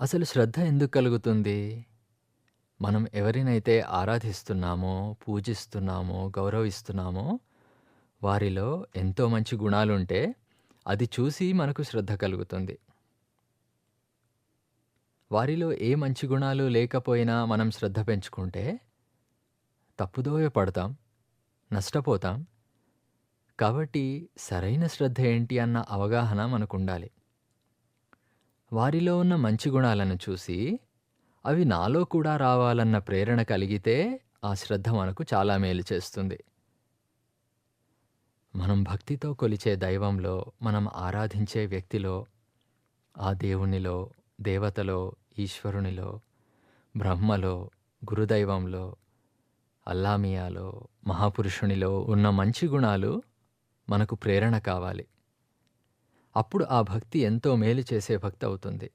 అసలు శ్రద్ధ ఎందుకు కలుగుతుంది? మనం ఎవరినైతే ఆరాధిస్తున్నామో, పూజిస్తున్నామో, గౌరవిస్తున్నామో వారిలో ఎంతో మంచి గుణాలుంటే అది చూసి మనకు శ్రద్ధ కలుగుతుంది. వారిలో ఏ మంచి గుణాలు లేకపోయినా మనం శ్రద్ధ పెంచుకుంటే తప్పుదోవ పడతాం, నష్టపోతాం. కాబట్టి సరైన శ్రద్ధ ఏంటి అన్న అవగాహన మనకుండాలి. వారిలో ఉన్న మంచి గుణాలను చూసి అవి నాలో కూడా రావాలన్న ప్రేరణ కలిగితే ఆ శ్రద్ధ మనకు చాలా మేలు చేస్తుంది. మనం భక్తితో కొలిచే దైవంలో, మనం ఆరాధించే వ్యక్తిలో, ఆ దేవునిలో, దేవతలో, ఈశ్వరునిలో, బ్రహ్మలో, గురుదైవంలో, అల్లామియాలో, మహాపురుషునిలో ఉన్న మంచి గుణాలు మనకు ప్రేరణ కావాలి. అప్పుడు ఆ భక్తి ఎంతో మేలు చేసే భక్తి అవుతుంది.